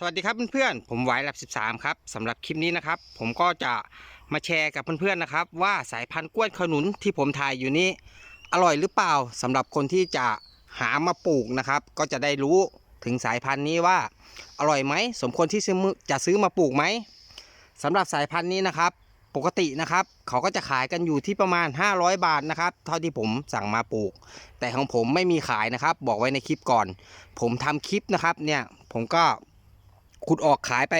สวัสดีครับเพื่อนๆ ผมไวแลบ13 ครับสำหรับคลิปนี้นะครับ ผมก็จะมาแชร์กับเพื่อนๆนะครับ ว่าสายพันธุ์กล้วยขนุนที่ผมถ่ายอยู่นี้ อร่อยหรือเปล่าสำหรับคนที่จะหามาปลูกนะครับ ก็จะได้รู้ถึงสายพันธุ์นี้ว่าอร่อยไหมสมควรที่จะซื้อมาปลูกไหมสำหรับสายพันธุ์นี้นะครับ ปกตินะครับ เขาก็จะขายกันอยู่ที่ประมาณ 500 บาทนะครับ เท่าที่ผมสั่งมาปลูก แต่ของผมไม่มีขายนะครับ บอกไว้ในคลิปก่อน ผมทำคลิปนะครับเนี่ยผมก็ ขุดออกขายไป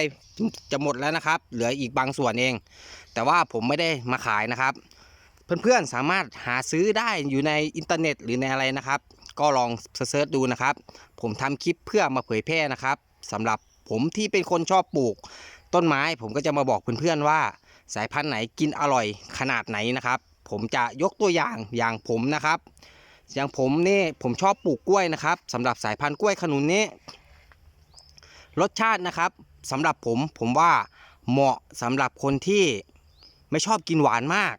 จะหมดแล้วนะครับ เหลืออีกบางส่วนเอง แต่ว่าผมไม่ได้มาขายนะครับ เพื่อนๆสามารถหาซื้อได้อยู่ในอินเทอร์เน็ตหรือในอะไรนะครับ ก็ลองเซิร์ชดูนะครับ ผมทำคลิปเพื่อมาเผยแพร่นะครับสำหรับผมที่เป็นคนชอบปลูก ต้นไม้ผมก็จะมาบอกเพื่อนๆว่า สายพันธุ์ไหนกินอร่อยขนาดไหนนะครับ ผมจะยกตัวอย่างอย่างผมนะครับ อย่างผมนี่ผมชอบปลูกกล้วยนะครับสำหรับสายพันธุ์กล้วยขนุนนี้ รสชาตินะครับสำหรับผมผมว่าเหมาะสำหรับคนที่ไม่ชอบกินหวานมาก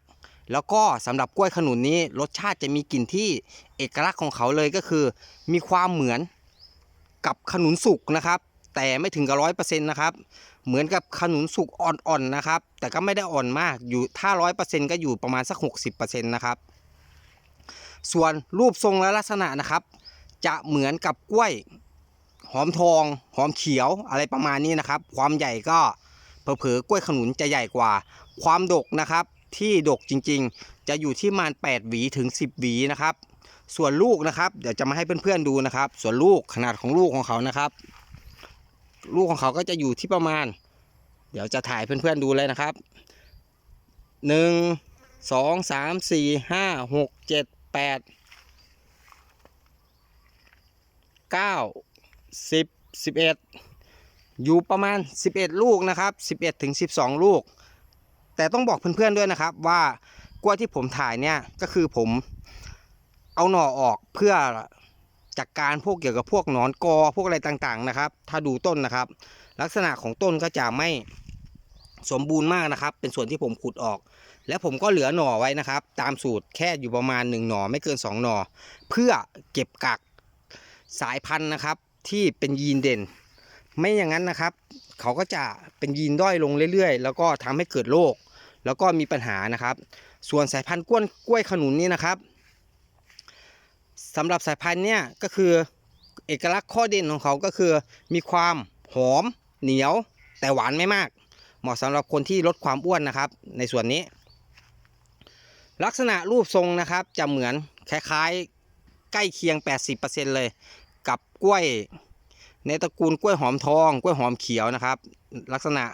แล้วก็สำหรับกล้วยขนุนนี้ รสชาติจะมีกลิ่นที่เอกลักษณ์ของเขาเลยก็คือ มีความเหมือนกับขนุนสุกนะครับ แต่ไม่ถึงกับร้อยเปอร์เซ็นต์นะครับเหมือนกับขนุนสุกอ่อนๆนะครับ แต่ก็ไม่ได้อ่อนมากอยู่ถ้าร้อยเปอร์เซ็นต์ก็อยู่ประมาณสักหกสิบเปอร์เซ็นต์นะครับส่วนรูปทรงและลักษณะนะครับ จะเหมือนกับกล้วย หอมทอง หอมเขียวอะไรประมาณนี้นะครับ ความใหญ่ก็เผลอๆกล้วยขนุนจะใหญ่กว่า ความดกนะครับที่ดกจริงๆ จะอยู่ที่ประมาณ8หวีถึง 10 หวีนะครับ ส่วนลูกนะครับ เดี๋ยวจะมาให้เพื่อนๆดูนะครับ ส่วนลูกขนาดของลูกของเขานะครับ ลูกของเขาก็จะอยู่ที่ประมาณ เดี๋ยวจะถ่ายเพื่อนๆดูเลยนะครับหนึ่งสองสาม สิบสิบเอ็ดอยู่ประมาณ 11 ลูกนะครับ11ถึง12 ลูก แต่ต้องบอกเพื่อนๆด้วยนะครับว่ากล้วยที่ผมถ่ายเนี่ยก็คือผมเอาหน่อออกเพื่อจัดกการพวกเกี่ยวกับพวกหนอนกอพวกอะไรต่างๆนะครับ ถ้าดูต้นนะครับ ลักษณะของต้นก็จะไม่สมบูรณ์มากนะครับ เป็นส่วนที่ผมขุดออก และผมก็เหลือหน่อไว้นะครับ ตามสูตรแค่อยู่ประมาณ1หน่อไม่เกิน2หน่อ เพื่อเก็บกักสายพันธุ์นะครับ ที่เป็นยีนเด่น ไม่อย่างนั้นนะครับ เขาก็จะเป็นยีนด้อยลงเรื่อยๆ แล้วก็ทำให้เกิดโรคแล้วก็มีปัญหานะครับ ส่วนสายพันธุ์กล้วยกล้วยขนุนนี่นะครับสำหรับสายพันธุ์เนี่ยก็คือเอกลักษณ์ข้อเด่นของเขาก็คือ มีความหอมเหนียวแต่หวานไม่มาก เหมาะสำหรับคนที่ลดความอ้วนนะครับ ในส่วนนี้ ลักษณะรูปทรงนะครับจะเหมือนคล้ายๆ ใกล้เคียง 80%เลย กับกล้วย ในตระกูลกล้วยหอมทอง กล้วยหอมเขียวนะครับ ลักษณะ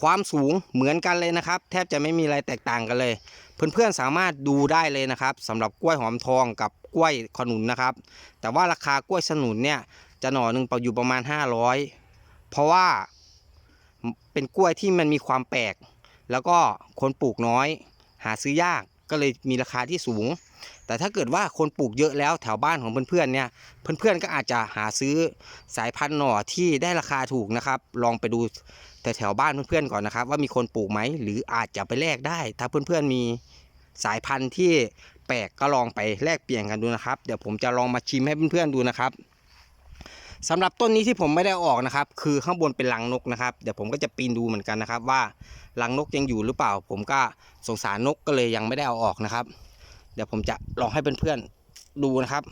ความสูงเหมือนกันเลยนะครับ แทบจะไม่มีอะไรแตกต่างกันเลย เพื่อนๆสามารถดูได้เลยนะครับสำหรับกล้วยหอมทองกับกล้วยขนุนนะครับ แต่ว่าราคากล้วยสนุนเนี่ยจะหน่อหนึ่งอยู่ประมาณ 500 เพราะว่าเป็นกล้วยที่มันมีความแปลก แล้วก็คนปลูกน้อย หาซื้อยาก ก็เลยมีราคาที่สูง แต่ถ้าเกิดว่าคนปลูกเยอะแล้วแถวบ้านของเพื่อนๆเนี่ย เพื่อนๆก็อาจจะหาซื้อสายพันธุ์หน่อที่ได้ราคาถูกนะครับ ลองไปดูแต่แถวบ้านเพื่อนๆก่อนนะครับ ว่ามีคนปลูกไหมหรืออาจจะไปแลกได้ ถ้าเพื่อนๆมีสายพันธุ์ที่แปลกก็ลองไปแลกเปลี่ยนกันดูนะครับ เดี๋ยวผมจะลองมาชิมให้เพื่อนๆดูนะครับ สำหรับต้นนี้ที่ผมไม่ได้ออกนะครับ คือข้างบนเป็นรังนกนะครับ เดี๋ยวผมก็จะปีนดูเหมือนกันนะครับ ว่ารังนกยังอยู่หรือเปล่า ผมก็สงสารนกก็เลยยังไม่ได้เอาออกนะครับ เดี๋ยวผมจะลองให้เพื่อนๆดูนะครับ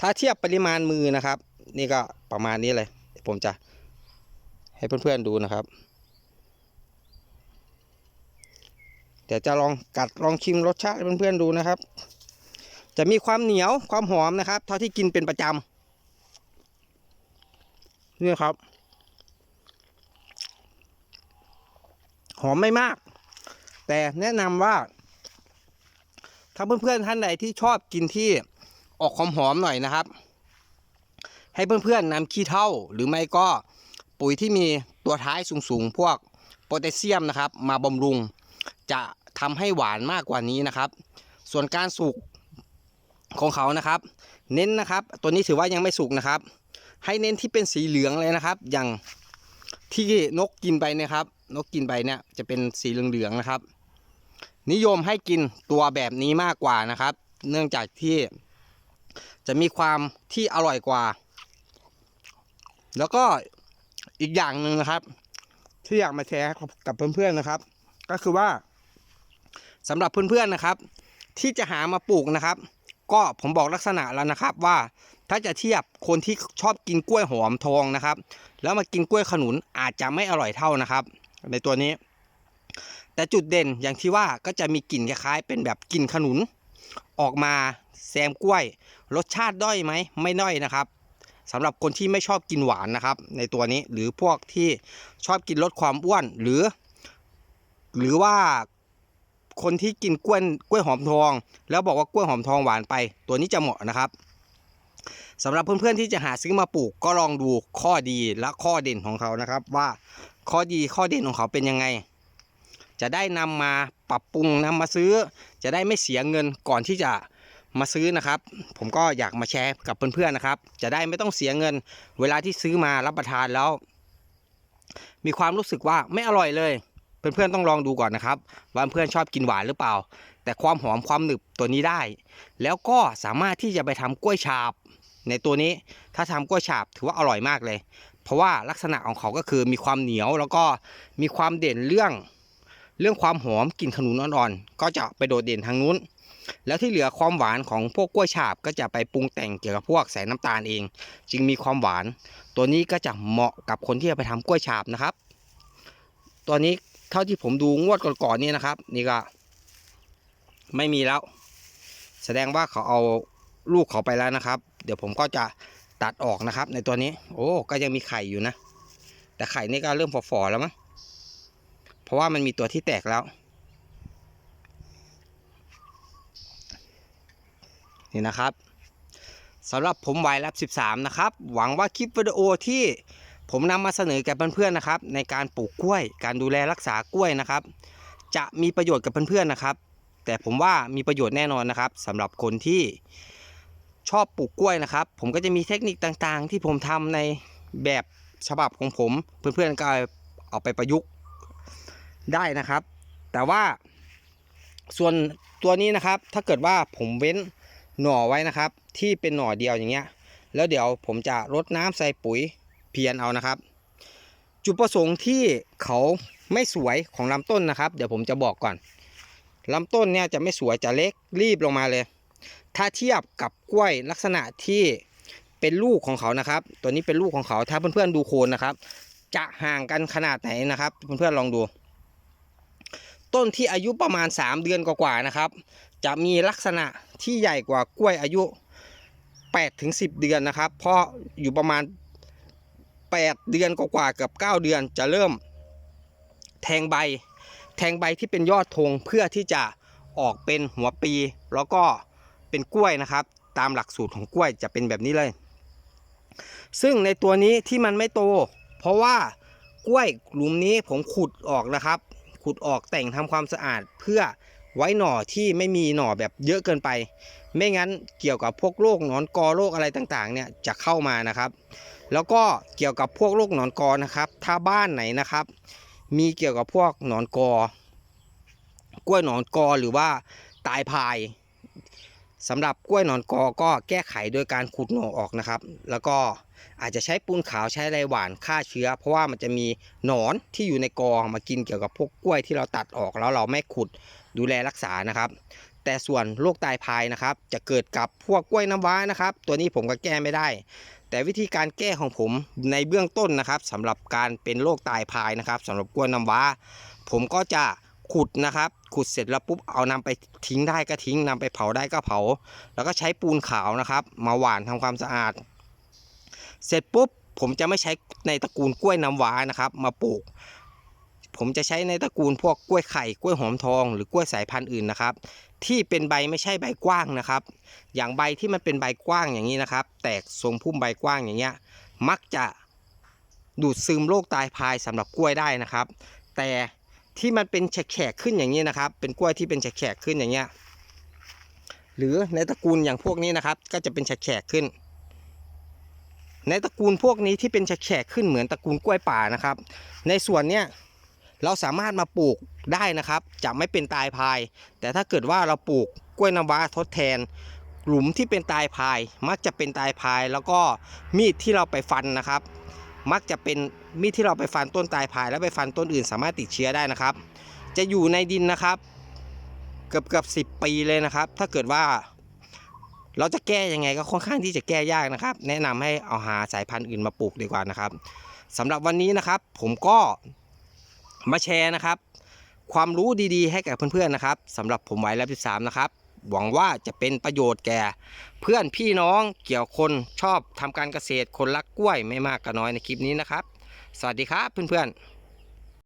ถ้าเทียบปริมาณมือนะครับ นี่ก็ประมาณนี้เลยเดี๋ยวผมจะให้เพื่อนๆดูนะครับ เดี๋ยวจะลองกัดลองชิมรสชาติเพื่อนๆดูนะครับ จะมีความเหนียวความหอมนะครับ เท่าที่กินเป็นประจำนี่ครับ หอมไม่มาก แต่แนะนำว่า ถ้าเพื่อนๆท่านใดที่ชอบกินที่ออกหอมหน่อยนะครับ ให้เพื่อนๆนำขี้เถ้าหรือไม่ก็ปุ๋ยที่มีตัวท้ายสูงๆ พวกโพแทสเซียมนะครับ มาบำรุง จะทำให้หวานมากกว่านี้นะครับ ส่วนการสุก ของเขานะครับ เน้นนะครับ ตัวนี้ถือว่ายังไม่สุกนะครับ ให้เน้นที่เป็นสีเหลืองเลยนะครับ อย่างที่นกกินไปนะครับ นกกินไปเนี่ยจะเป็นสีเหลืองๆนะครับ นิยมให้กินตัวแบบนี้มากกว่านะครับ เนื่องจากที่จะมีความที่อร่อยกว่า แล้วก็อีกอย่างหนึ่งนะครับ ที่อยากมาแชร์กับเพื่อนๆนะครับ ก็คือว่าสำหรับเพื่อนๆนะครับ ที่จะหามาปลูกนะครับ ก็ผมบอกลักษณะแล้วนะครับว่าถ้าจะเทียบคนที่ชอบกินกล้วยหอมทองนะครับ แล้วมากินกล้วยขนุนอาจจะไม่อร่อยเท่านะครับ ในตัวนี้ แต่จุดเด่นอย่างที่ว่าก็จะมีกลิ่นคล้ายๆ เป็นแบบกลิ่นขนุน ออกมาแซมกล้วย รสชาติด้อยไหมไม่ด้อยนะครับสำหรับคนที่ไม่ชอบกินหวานนะครับ ในตัวนี้หรือพวกที่ชอบกินลดความอ้วนหรือ หรือว่า คนที่กินกล้วยกล้วยหอมทอง แล้วบอกว่ากล้วยหอมทองหวานไป ตัวนี้จะเหมาะนะครับสำหรับเพื่อนๆที่จะหาซื้อมาปลูกก็ลองดูข้อดีและข้อเด่นของเขานะครับ ว่าข้อดีข้อเด่นของเขาเป็นยังไง จะได้นำมาปรับปรุงนำมาซื้อ จะได้ไม่เสียเงินก่อนที่จะมาซื้อนะครับ ผมก็อยากมาแชร์กับเพื่อนๆนะครับ จะได้ไม่ต้องเสียเงิน เวลาที่ซื้อมารับประทานแล้ว มีความรู้สึกว่าไม่อร่อยเลย เพื่อนๆต้องลองดูก่อนนะครับ ว่าเพื่อนชอบกินหวานหรือเปล่า แต่ความหอมความหนึบตัวนี้ได้ แล้วก็สามารถที่จะไปทำกล้วยฉาบ ในตัวนี้ถ้าทำกล้วยฉาบถือว่าอร่อยมากเลย เพราะว่าลักษณะของเขาก็คือมีความเหนียวแล้วก็มีความเด่นเรื่อง เรื่องความหอมกลิ่นขนุนอ่อนๆก็จะไปโดดเด่นทางนู้น แล้วที่เหลือความหวานของพวกกล้วยฉาบก็จะไปปรุงแต่งเกี่ยวกับพวกใส่น้ำตาลเอง จึงมีความหวาน ตัวนี้ก็จะเหมาะกับคนที่จะไปทำกล้วยฉาบนะครับ ตัวนี้ เท่าที่ผมดูงวดก่อนๆนี่นะครับ นี่ก็ ไม่มีแล้ว แสดงว่าเขาเอาลูกเขาไปแล้วนะครับ เดี๋ยวผมก็จะตัดออกนะครับ ในตัวนี้ โอ้ก็ยังมีไข่อยู่นะ แต่ไข่นี่ก็เริ่มฝ่อๆแล้วมั้งเพราะว่ามันมีตัวที่แตกแล้ว นี่นะครับสำหรับผมวายแลบ13 นะครับ หวังว่าคลิปวิดีโอที่ ผมนำมาเสนอแก่เพื่อนๆนะครับ ในการปลูกกล้วย การดูแลรักษากล้วยนะครับ จะมีประโยชน์กับเพื่อนๆนะครับ แต่ผมว่ามีประโยชน์แน่นอนนะครับสำหรับคนที่ชอบปลูกกล้วยนะครับ ผมก็จะมีเทคนิคต่างๆ ที่ผมทำในแบบฉบับของผม เพื่อนๆก็เอาไปประยุกต์ได้นะครับ แต่ว่าส่วนตัวนี้นะครับ ถ้าเกิดว่าผมเว้นหน่อไว้นะครับ ที่เป็นหน่อเดียวอย่างเงี้ย แล้วเดี๋ยวผมจะรดน้ำใส่ปุ๋ย เพี้ยนเอานะครับ จุดประสงค์ที่เขาไม่สวยของลำต้นนะครับ เดี๋ยวผมจะบอกก่อนลำต้นเนี่ยจะไม่สวยจะเล็กรีบลงมาเลย ถ้าเทียบกับกล้วยลักษณะที่เป็นลูกของเขานะครับ ตัวนี้เป็นลูกของเขาถ้าเพื่อนๆดูโคนนะครับ จะห่างกันขนาดไหนนะครับ เพื่อนๆลองดู ต้นที่อายุประมาณ 3 เดือนกว่าๆนะครับ จะมีลักษณะที่ใหญ่กว่ากล้วยอายุ8ถึง10 เดือนนะครับ เพราะอยู่ประมาณ 8 เดือนกว่าเกับ9 เดือนจะเริ่ม แทงใบ แทงใบที่เป็นยอดธงเพื่อที่จะออกเป็นหัวปี แล้วก็เป็นกล้วยนะครับ ตามหลักสูตรของกล้วยจะเป็นแบบนี้เลย ซึ่งในตัวนี้ที่มันไม่โต เพราะว่ากล้วยหลุมนี้ผมขุดออกนะครับ ขุดออกแต่งทำความสะอาดเพื่อ ไว้หน่อที่ไม่มีหน่อแบบเยอะเกินไป ไม่งั้นเกี่ยวกับพวกโรคหนอนกอโรคอะไรต่างๆเนี่ยจะเข้ามานะครับ แล้วก็เกี่ยวกับพวกโรคหนอนกอนะครับ ถ้าบ้านไหนนะครับ มีเกี่ยวกับพวกหนอนกอกล้วยหนอนกอหรือว่าตายพายสำหรับกล้วยหนอนกอก็แก้ไขโดยการขุดหน่อออกนะครับ แล้วก็อาจจะใช้ปูนขาวใช้ไรหวานฆ่าเชื้อ เพราะว่ามันจะมีหนอนที่อยู่ในกอมากินเกี่ยวกับพวกกล้วยที่เราตัดออกแล้วเราไม่ขุด ดูแลรักษานะครับ แต่ส่วนโรคตายพายนะครับ จะเกิดกับพวกกล้วยน้ำว้านะครับ ตัวนี้ผมก็แก้ไม่ได้ แต่วิธีการแก้ของผมในเบื้องต้นนะครับสำหรับการเป็นโรคตายพายนะครับสำหรับกล้วยน้ำว้า ผมก็จะขุดนะครับ ขุดเสร็จแล้วปุ๊บเอานำไปทิ้งได้ก็ทิ้งนำไปเผาได้ก็เผา แล้วก็ใช้ปูนขาวนะครับ มาหว่านทำความสะอาด เสร็จปุ๊บผมจะไม่ใช้ในตระกูลกล้วยน้ำว้านะครับ มาปลูก ผมจะใช้ในตระกูลพวกกล้วยไข่กล้วยหอมทอง หรือกล้วยสายพันธุ์อื่นนะครับ ที่เป็นใบไม่ใช่ใบกว้างนะครับ อย่างใบที่มันเป็นใบกว้างอย่างนี้นะครับ แตกทรงพุ่มใบกว้างอย่างเงี้ยมักจะดูดซึมโรคตายพายสำหรับกล้วยได้นะครับ แต่ที่มันเป็นแฉกขึ้นอย่างนี้นะครับ เป็นกล้วยที่เป็นแฉกขึ้นอย่างเงี้ยหรือในตระกูลอย่างพวกนี้นะครับ ก็จะเป็นแฉกขึ้น ในตระกูลพวกนี้ที่เป็นแฉกขึ้นเหมือนตระกูลกล้วยป่านะครับ ในส่วนเนี้ย เราสามารถมาปลูกได้นะครับ จะไม่เป็นตายพาย แต่ถ้าเกิดว่าเราปลูกกล้วยน้ำว้าทดแทน หลุมที่เป็นตายพาย มักจะเป็นตายพาย แล้วก็มีดที่เราไปฟันนะครับ มักจะเป็นมีดที่เราไปฟันต้นตายพาย แล้วไปฟันต้นอื่น สามารถติดเชื้อได้นะครับ จะอยู่ในดินนะครับ เกือบเกือบสิปีเลยนะครับ ถ้าเกิดว่าเราจะแก้ยังไงก็ค่อนข้างที่จะแก้ยากนะครับ แนะนำให้เอาหาสายพันธุ์อื่นมาปลูกดีกว่านะครับสำหรับวันนี้นะครับ ผมก็ มาแชร์นะครับ ความรู้ดีๆ ให้แก่เพื่อนๆนะครับสำหรับผมไว้แล้วสิบสามนะครับหวังว่าจะเป็นประโยชน์แก่ เพื่อนพี่น้องเกี่ยวคนชอบทำการเกษตรคนรักกล้วยไม่มากก็น้อยในคลิปนี้นะครับ สวัสดีครับเพื่อนๆ